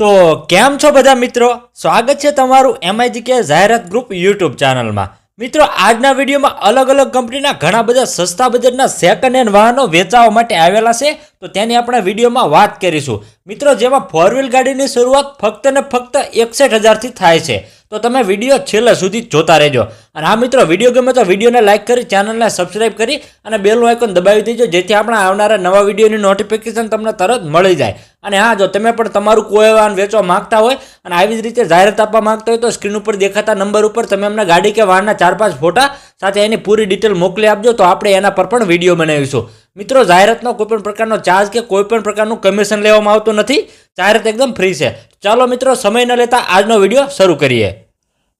તો કેમ છો બધા મિત્રો? સ્વાગત છે તમારું એમઆઈજીકે જાહેરાત ગ્રુપ યુટ્યુબ ચેનલમાં. મિત્રો, આજના વિડીયોમાં અલગ અલગ કંપનીના ઘણા બધા સસ્તા બજેટના સેકન્ડ હેન્ડ વાહનો વેચાવા માટે આવેલા છે, તો તેની આપણે વિડીયોમાં વાત કરીશું. મિત્રો, જેમાં ફોર વ્હીલ ગાડીની શરૂઆત ફક્ત ને ફક્ત એકસઠ હજારથી થાય છે. તો તમે વીડિયો છેલ્લે સુધી જોતા રહેજો. અને હા, મિત્રો, વીડિયો ગમે તો વિડીયોને લાઇક કરી, ચેનલને સબસ્ક્રાઇબ કરી અને બેલનું આઇકોન દબાવી દેજો, જેથી આપણા આવનારા નવા વિડીયોની નોટિફિકેશન તમને તરત મળી જાય. અને હા, જો તમે પણ તમારું કોઈ વાહન વેચવા માંગતા હોય અને આવી જ રીતે જાહેરાત આપવા માંગતા હોય તો સ્ક્રીન ઉપર દેખાતા નંબર ઉપર તમે અમને ગાડી કે વાહનના ચાર પાંચ ફોટા સાથે એની પૂરી ડિટેલ મોકલી આપજો, તો આપણે એના પર પણ વીડિયો બનાવીશું. મિત્રો, જાહેરાતનો કોઈપણ પ્રકારનો ચાર્જ કે કોઈપણ પ્રકારનું કમિશન લેવામાં આવતું નથી. જાહેરાત એકદમ ફ્રી છે. ચાલો મિત્રો, સમય ન લેતા આજનો વીડિયો શરૂ કરીએ.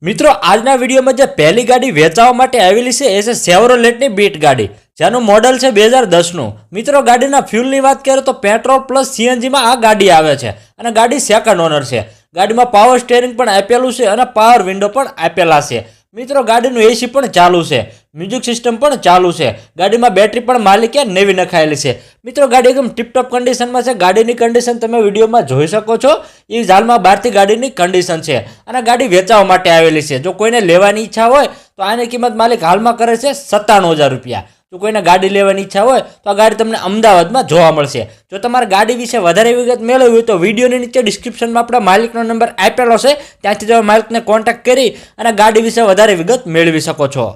મિત્રો, આજના વિડીયોમાં જે પહેલી ગાડી વેચાવા માટે આવેલી છે, એ છે સેવરોલેટની બીટ ગાડી. જેનું મોડલ છે બે હજાર દસનું. મિત્રો, ગાડીના ફ્યુલની વાત કરીએ તો પેટ્રોલ પ્લસ સીએનજીમાં આ ગાડી આવે છે અને ગાડી સેકન્ડ ઓનર છે. ગાડીમાં પાવર સ્ટેરિંગ પણ આપેલું છે અને પાવર વિન્ડો પણ આપેલા છે. મિત્રો, ગાડીનું એસી પણ ચાલુ છે. મ્યુઝિક સિસ્ટમ પણ ચાલુ છે. ગાડીમાં બેટરી પણ માલિકે નવી નખાયેલી છે. મિત્રો, ગાડી એકદમ ટીપટોપ કન્ડિશનમાં છે. ગાડીની કન્ડિશન તમે વિડીયોમાં જોઈ શકો છો. એ હાલમાં બહારથી ગાડીની કન્ડિશન છે. અને ગાડી વેચાવા માટે આવેલી છે. જો કોઈને લેવાની ઈચ્છા હોય, તો આની કિંમત માલિક હાલમાં કરે છે સત્તાણું હજાર રૂપિયા. જો કોઈને ગાડી લેવાની ઈચ્છા હોય, તો આ ગાડી તમને અમદાવાદમાં જોવા મળશે. જો તમારે ગાડી વિશે વધારે વિગત મેળવવી હોય, તો વિડીયોની નીચે ડિસ્ક્રિપ્શનમાં આપણા માલિકનો નંબર આપેલો છે. ત્યાંથી તમે માલિકને કોન્ટેક્ટ કરી અને ગાડી વિશે વધારે વિગત મેળવી શકો છો.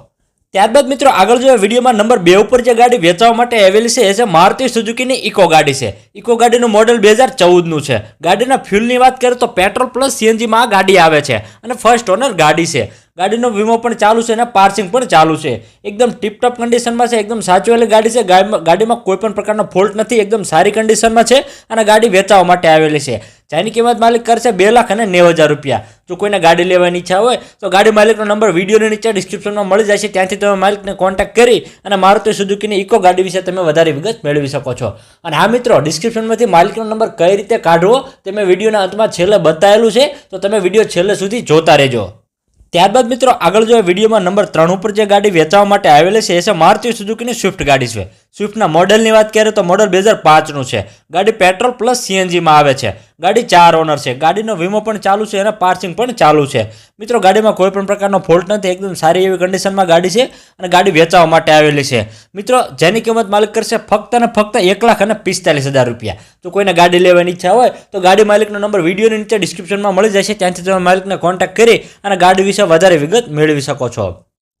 ત્યારબાદ મિત્રો, આગળ જો વિડીયોમાં નંબર બે ઉપર જે ગાડી વેચવા માટે આવેલી છે, એ છે મારુતિ સુઝુકીની ઇકો ગાડી છે. ઇકો ગાડીનું મોડલ બે હજાર ચૌદનું છે. ગાડીના ફ્યુલની વાત કરીએ તો પેટ્રોલ પ્લસ સીએનજીમાં આ ગાડી આવે છે અને ફર્સ્ટ ઓનર ગાડી છે. ગાડીનો વીમો પણ ચાલુ છે અને પાર્સિંગ પણ ચાલુ છે. એકદમ ટીપટોપ કન્ડિશનમાં છે, એકદમ સાચવેલી ગાડી છે. ગાડીમાં કોઈ પણ પ્રકારનો ફોલ્ટ નથી, એકદમ સારી કન્ડિશનમાં છે અને ગાડી વેચાવા માટે આવેલી છે. જેની કિંમત માલિક કરશે બે લાખ અને નેવ હજાર રૂપિયા. જો કોઈને ગાડી લેવાની ઈચ્છા હોય, તો ગાડી માલિકનો નંબર વિડીયોની નીચે ડિસ્ક્રિપ્શનમાં મળી જશે ત્યાંથી તમે માલિકને કોન્ટેક્ટ કરી અને મારુતિ સુઝુકીની ઇકો ગાડી વિશે તમે વધારે વિગત મેળવી શકો છો. અને હા મિત્રો ડિસ્ક્રિપ્શનમાંથી માલિકનો નંબર કઈ રીતે કાઢવો, તે મેં વિડીયોના અંતમાં છેલ્લે બતાવેલું છે. તો તમે વીડિયો છેલ્લે સુધી જોતા રહેજો. ત્યારબાદ મિત્રો આગળ જો વિડીયોમાં નંબર ત્રણ ઉપર જે ગાડી વેચવા માટે આવેલી છે, એ છે મારુતિ સુઝુકીની સ્વિફ્ટ ગાડી છે. સ્વિફ્ટના મોડલની વાત કરીએ તો મોડલ બે હજાર પાંચનું છે. ગાડી પેટ્રોલ પ્લસ સીએનજીમાં આવે છે. ગાડી ચાર ઓનર છે. ગાડીનો વીમો પણ ચાલુ છે અને પાર્સિંગ પણ ચાલુ છે. મિત્રો, ગાડીમાં કોઈ પણ પ્રકારનો ફોલ્ટ નથી. એકદમ સારી એવી કન્ડિશનમાં ગાડી છે અને ગાડી વેચવા માટે આવેલી છે. મિત્રો, જેની કિંમત માલિક કરશે ફક્ત અને ફક્ત એક લાખ અને પિસ્તાલીસ હજાર રૂપિયા. જો કોઈને ગાડી લેવાની ઈચ્છા હોય, તો ગાડી માલિકનો નંબર વિડીયોની નીચે ડિસ્ક્રિપ્શનમાં મળી જશે. ત્યાંથી તમે માલિકને કોન્ટેક્ટ કરી અને ગાડી વિશે વધારે વિગત મેળવી શકો છો.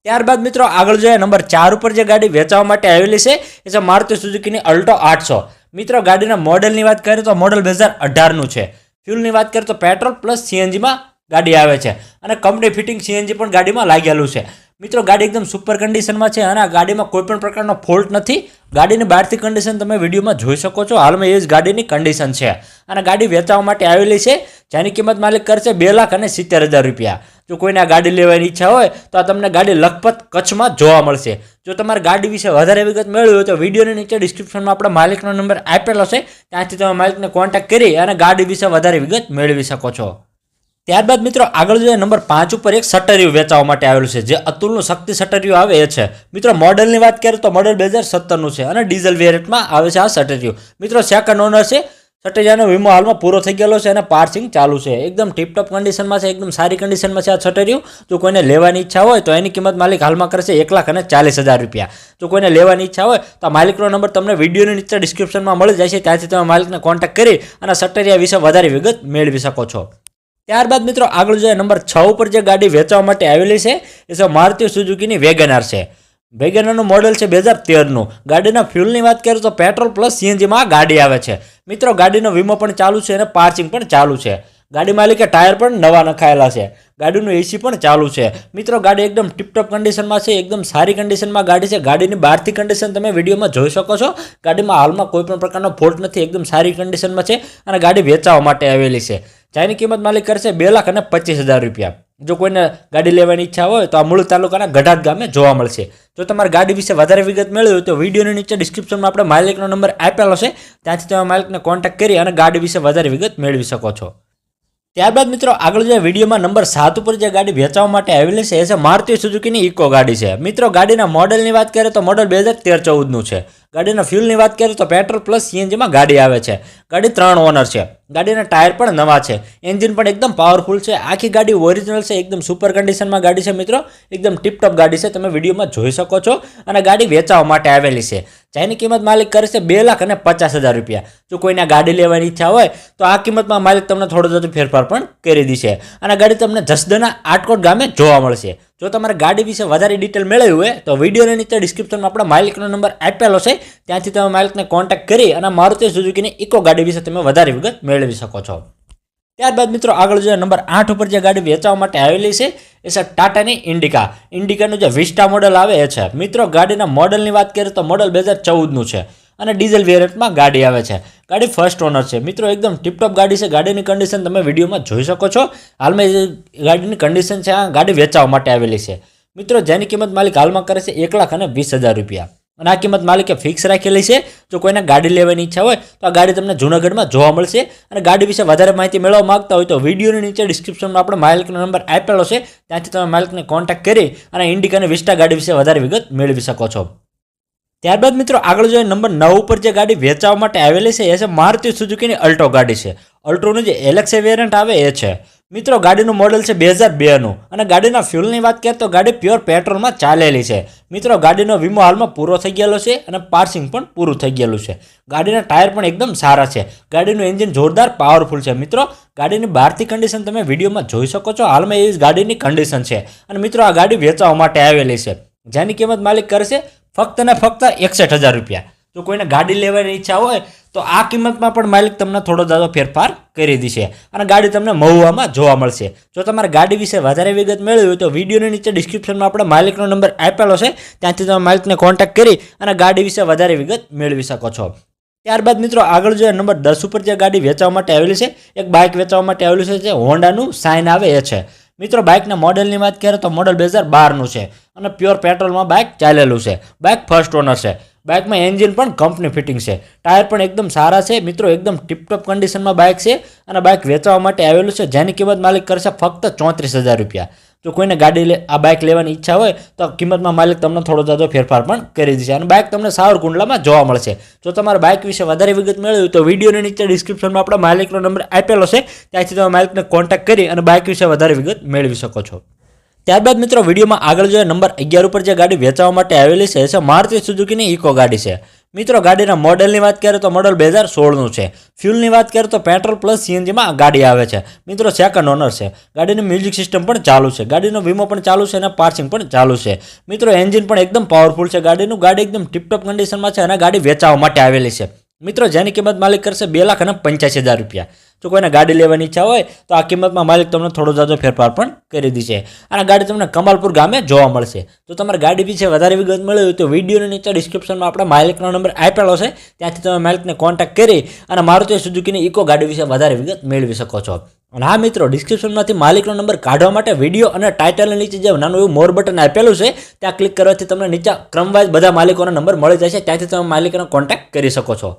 ત્યારબાદ મિત્રો આગળ જોઈએ, નંબર ચાર ઉપર જે ગાડી વેચવા માટે આવેલી છે, એ છે મારુતિ સુઝુકીની અલ્ટો આઠસો. મિત્રો, ગાડીના મોડલની વાત કરીએ તો મોડલ બે હજાર અઢારનું છે. ફ્યુલની વાત કરીએ તો પેટ્રોલ પ્લસ સીએનજીમાં ગાડી આવે છે અને કંપની ફિટિંગ સીએનજી પણ ગાડીમાં લાગેલું છે. મિત્રો, ગાડી એકદમ સુપર કન્ડિશનમાં છે અને આ ગાડીમાં કોઈપણ પ્રકારનો ફોલ્ટ નથી. ગાડીની બહારથી કન્ડિશન તમે વિડીયોમાં જોઈ શકો છો. હાલમાં એ જ ગાડીની કન્ડિશન છે. અને ગાડી વેચવા માટે આવેલી છે. જેની કિંમત માલિક કરશે બે લાખ અને સિત્તેર હજાર રૂપિયા. જો કોઈને આ ગાડી લેવાની ઈચ્છા હોય, તો આ તમને ગાડી લખપત કચ્છમાં જોવા મળશે. જો તમારે ગાડી વિશે વધારે વિગત મેળવી હોય, તો વિડીયોની નીચે ડિસ્ક્રિપ્શનમાં આપણા માલિકનો નંબર આપેલો છે. ત્યાંથી તમે માલિકને કોન્ટેક્ટ કરી અને ગાડી વિશે વધારે વિગત મેળવી શકો છો. ત્યારબાદ મિત્રો, આગળ જોઈએ નંબર પાંચ ઉપર એક સટરિયું વેચાવા માટે આવેલું છે, જે અતુલનું શક્તિ સટરિયું આવે એ છે. મિત્રો, મોડલની વાત કરીએ તો મોડલ બે હજાર સત્તરનું છે અને ડીઝલ વેરિયન્ટમાં આવે છે આ સટરિયું મિત્રો સેકન્ડ ઓનર છે સટરિયાનો વીમો હાલમાં પૂરો થઈ ગયેલો છે અને પાર્સિંગ ચાલુ છે. એકદમ ટીપટોપ કન્ડિશનમાં છે, એકદમ સારી કન્ડિશનમાં છે આ છટેરિયું જો કોઈને લેવાની ઈચ્છા હોય તો એની કિંમત માલિક હાલમાં કરશે એક લાખ અને ચાલીસ હજાર રૂપિયા. જો કોઈને લેવાની ઈચ્છા હોય તો માલિકનો નંબર તમને વિડીયોની નીચે ડિસ્ક્રિપ્શનમાં મળી જાય છે ત્યાંથી તમે માલિકને કોન્ટેક્ટ કરી અને સટરિયા વિશે વધારે વિગત મેળવી શકો છો. ત્યારબાદ મિત્રો આગળ જોઈએ નંબર છ ઉપર જે ગાડી વેચવા માટે આવેલી છે, એ છે મારુતિ સુઝુકીની વેગેનાર છે. વેગનારનું મોડેલ છે બે હજાર તેરનું. ગાડીના ફ્યુલની વાત કરીએ તો પેટ્રોલ પ્લસ સીએનજીમાં આ ગાડી આવે છે. મિત્રો, ગાડીનો વીમો પણ ચાલુ છે અને પાર્સિંગ પણ ચાલુ છે. ગાડી માલિકે ટાયર પણ નવા નખાયેલા છે. ગાડીનું એસી પણ ચાલુ છે. મિત્રો, ગાડી એકદમ ટિપટોપ કન્ડિશનમાં છે, એકદમ સારી કન્ડિશનમાં ગાડી છે. ગાડીની બહારથી કન્ડિશન તમે વિડીયોમાં જોઈ શકો છો. ગાડીમાં હાલમાં કોઈ પણ પ્રકારનો ફોલ્ટ નથી, એકદમ સારી કન્ડિશનમાં છે અને ગાડી વેચાવા માટે આવેલી છે. જેની કિંમત માલિક કરશે બે લાખ અને પચીસ હજાર રૂપિયા. જો કોઈને ગાડી લેવાની ઈચ્છા હોય તો આ મૂળ તાલુકાના ગઢાત ગામે જોવા મળશે. જો તમારે ગાડી વિશે વધારે વિગત મેળવી હોય તો વિડીયોની નીચે ડિસ્ક્રિપ્શનમાં આપણે માલિકનો નંબર આપેલો છે. ત્યાંથી તમે માલિકને કોન્ટેક્ટ કરી અને ગાડી વિશે વધારે વિગત મેળવી શકો છો. ત્યારબાદ મિત્રો, આગળ જે વિડીયોમાં નંબર સાત ઉપર જે ગાડી વેચવા માટે આવેલી છે, એ છે મારુતિ સુઝુકીની ઇકો ગાડી છે. મિત્રો, ગાડીના મોડલની વાત કરીએ તો મોડલ બે હજાર તેર ચૌદનું છે. ગાડીના ફ્યુલની વાત કરીએ તો પેટ્રોલ પ્લસ સીએનજીમાં ગાડી આવે છે. ગાડી ત્રણ ઓનર છે. ગાડીના ટાયર પણ નવા છે. એન્જિન પણ એકદમ પાવરફુલ છે. આખી ગાડી ઓરિજિનલ છે, એકદમ સુપર કન્ડિશનમાં ગાડી છે મિત્રો. એકદમ ટીપટોપ ગાડી છે, તમે વિડીયોમાં જોઈ શકો છો. અને ગાડી વેચાવા માટે આવેલી છે. જેની કિંમત માલિક કરે છે બે લાખ અને પચાસ હજાર રૂપિયા. જો કોઈને ગાડી લેવાની ઈચ્છા હોય, તો આ કિંમતમાં માલિક તમને થોડો થોડો ફેરફાર પણ કરી દેશે. અને ગાડી તમને જસદના આટકોટ ગામે જોવા મળશે. જો તમારે ગાડી વિશે વધારે ડિટેલ મેળવવી હોય, તો વિડીયોની નીચે ડિસ્ક્રિપ્શનમાં આપણા માલિકનો નંબર આપેલો છે. ત્યાંથી તમે માલિકને કોન્ટેક્ટ કરી અને મારુતિ સુઝુકીની ઇકો ગાડી વિશે તમે વધારે વિગત મેળવી શકો છો. ત્યારબાદ મિત્રો આગળ જે નંબર આઠ ઉપર જે ગાડી વેચવા માટે આવેલી છે. એ છે ટાટાની ઇન્ડિકા. ઇન્ડિકાનું જે વિસ્ટા મોડલ આવે એ છે. મિત્રો, ગાડીના મોડલની વાત કરીએ તો મોડલ બે હજાર ચૌદનું છે અને ડીઝલ વેરિયન્ટમાં ગાડી આવે છે. ગાડી ફર્સ્ટ ઓનર છે. મિત્રો, એકદમ ટીપટોપ ગાડી છે. ગાડીની કન્ડિશન તમે વિડીયોમાં જોઈ શકો છો. હાલમાં ગાડીની કન્ડિશન છે, આ ગાડી વેચાવા માટે આવેલી છે. મિત્રો, જેની કિંમત માલિક હાલમાં કરે છે એક લાખ અને વીસ હજાર રૂપિયા. અને આ કિંમત માલિકે ફિક્સ રાખેલી છે. જો કોઈને ગાડી લેવાની ઈચ્છા હોય, તો આ ગાડી તમને જૂનાગઢમાં જોવા મળશે. અને ગાડી વિશે વધારે માહિતી મેળવવા માગતા હોય તો વિડીયોની નીચે ડિસ્ક્રિપ્શનમાં આપણે માલિકનો નંબર આપેલો છે. ત્યાંથી તમે માલિકને કોન્ટેક્ટ કરી અને ઇન્ડિકા અને વિસ્ટા ગાડી વિશે વધારે વિગત મેળવી શકો છો. ત્યારબાદ મિત્રો, આગળ જોઈએ નંબર નવ ઉપર જે ગાડી વેચાવવા માટે આવેલી છે, એ છે મારુતિ સુઝુકીની અલ્ટો ગાડી છે. અલ્ટ્રોનું જે એલેક્સે વેરિયન્ટ આવે, એ છે. મિત્રો, ગાડીનું મોડલ છે બે હજાર બેનું. અને ગાડીના ફ્યુલની વાત કરીએ તો ગાડી પ્યોર પેટ્રોલમાં ચાલેલી છે. મિત્રો, ગાડીનો વીમો હાલમાં પૂરો થઈ ગયેલો છે અને પાર્સિંગ પણ પૂરું થઈ ગયેલું છે. ગાડીના ટાયર પણ એકદમ સારા છે. ગાડીનું એન્જિન જોરદાર પાવરફુલ છે. મિત્રો, ગાડીની બહારથી કન્ડિશન તમે વિડીયોમાં જોઈ શકો છો. હાલમાં એ ગાડીની કન્ડિશન છે. અને મિત્રો, આ ગાડી વેચવા માટે આવેલી છે. જેની કિંમત માલિક કરશે ફક્ત ને ફક્ત એકસઠ હજાર રૂપિયા. જો કોઈને ગાડી લેવાની ઈચ્છા હોય, તો આ કિંમતમાં પણ માલિક તમને થોડો જાજો ફેરફાર કરી દેશે અને ગાડી તમને મહુવામાં જોવા મળશે. જો તમારે ગાડી વિશે વધારે વિગત મેળવી હોય તો વિડીયોની નીચે ડિસ્ક્રિપ્શનમાં આપણે માલિકનો નંબર આપેલો છે, ત્યાંથી તમે માલિકને કોન્ટેક્ટ કરી અને ગાડી વિશે વધારે વિગત મેળવી શકો છો. ત્યારબાદ મિત્રો, આગળ જે નંબર દસ ઉપર જે ગાડી વેચવા માટે આવેલી છે, એક બાઇક વેચવા માટે આવેલું છે જે હોન્ડાનું સાઇન આવે એ છે. મિત્રો બાઇકના મોડલની વાત કરીએ તો મોડલ બે હજાર બારનું છે અને પ્યોર પેટ્રોલમાં બાઇક ચાલેલું છે. બાઇક ફર્સ્ટ ઓનર છે. બાઇકમાં એન્જિન પણ કંપની ફિટિંગ છે. ટાયર પણ એકદમ સારા છે. મિત્રો, એકદમ ટિપટોપ કન્ડિશનમાં બાઇક છે અને બાઇક વેચવા માટે આવેલું છે. જેની કિંમત માલિક કરશે ફક્ત ચોત્રીસ હજાર રૂપિયા. જો કોઈને ગાડી લે, આ બાઇક લેવાની ઈચ્છા હોય, તો કિંમતમાં માલિક તમને થોડો જાજો ફેરફાર પણ કરી દેશે અને બાઇક તમને સાવરકુંડલામાં જોવા મળશે. જો તમારે બાઇક વિશે વધારે વિગત મેળવી તો વિડીયોની નીચે ડિસ્ક્રિપ્શનમાં આપણા માલિકનો નંબર આપેલો છે. ત્યાંથી તમે માલિકને કોન્ટેક્ટ કરી અને બાઇક વિશે વધારે વિગત મેળવી શકો છો. ત્યારબાદ મિત્રો, વિડીયોમાં આગળ જોઈએ નંબર અગિયાર ઉપર જે ગાડી વેચવા માટે આવેલી છે, એ મારુતિ સુઝુકીની ઇકો ગાડી છે. મિત્રો, ગાડીના મોડલની વાત કરીએ તો મોડલ બે હજાર સોળનું છે. ફ્યુલની વાત કરીએ તો પેટ્રોલ પ્લસ સીએનજીમાં ગાડી આવે છે. મિત્રો સેકન્ડ ઓનર છે. ગાડીની મ્યુઝિક સિસ્ટમ પણ ચાલુ છે. ગાડીનો વીમો પણ ચાલુ છે અને પાર્સિંગ પણ ચાલુ છે. મિત્રો એન્જિન પણ એકદમ પાવરફુલ છે. ગાડીનું ગાડી એકદમ ટીપટોપ કન્ડિશનમાં છે અને ગાડી વેચાવા માટે આવેલી છે. મિત્રો, જેની કિંમત માલિક કરશે બે લાખ અને પંચ્યાસી હજાર રૂપિયા. જો કોઈને ગાડી લેવાની ઈચ્છા હોય, તો આ કિંમતમાં માલિક તમને થોડો જાજો ફેરફાર પણ કરી દેશે અને ગાડી તમને કમાલપુર ગામે જોવા મળશે. જો તમારે ગાડી વિશે વધારે વિગત મળી હોય, તો વિડીયોની નીચે ડિસ્ક્રિપ્શનમાં આપણા માલિકનો નંબર આપેલો છે. ત્યાંથી તમે માલિકને કોન્ટેક્ટ કરી અને મારુતિ સુઝુકીની ઇકો ગાડી વિશે વધારે વિગત મેળવી શકો છો. અને હા મિત્રો ડિસ્ક્રિપ્શનમાંથી માલિકનો નંબર કાઢવા માટે વીડિયો અને ટાઇટલની નીચે જે નાનું એવું મોર બટન આપેલું છે, ત્યાં ક્લિક કરવાથી તમને નીચે ક્રમવાઇઝ બધા માલિકોના નંબર મળી જશે. ત્યાંથી તમે માલિકનો કોન્ટેક્ટ કરી શકો છો.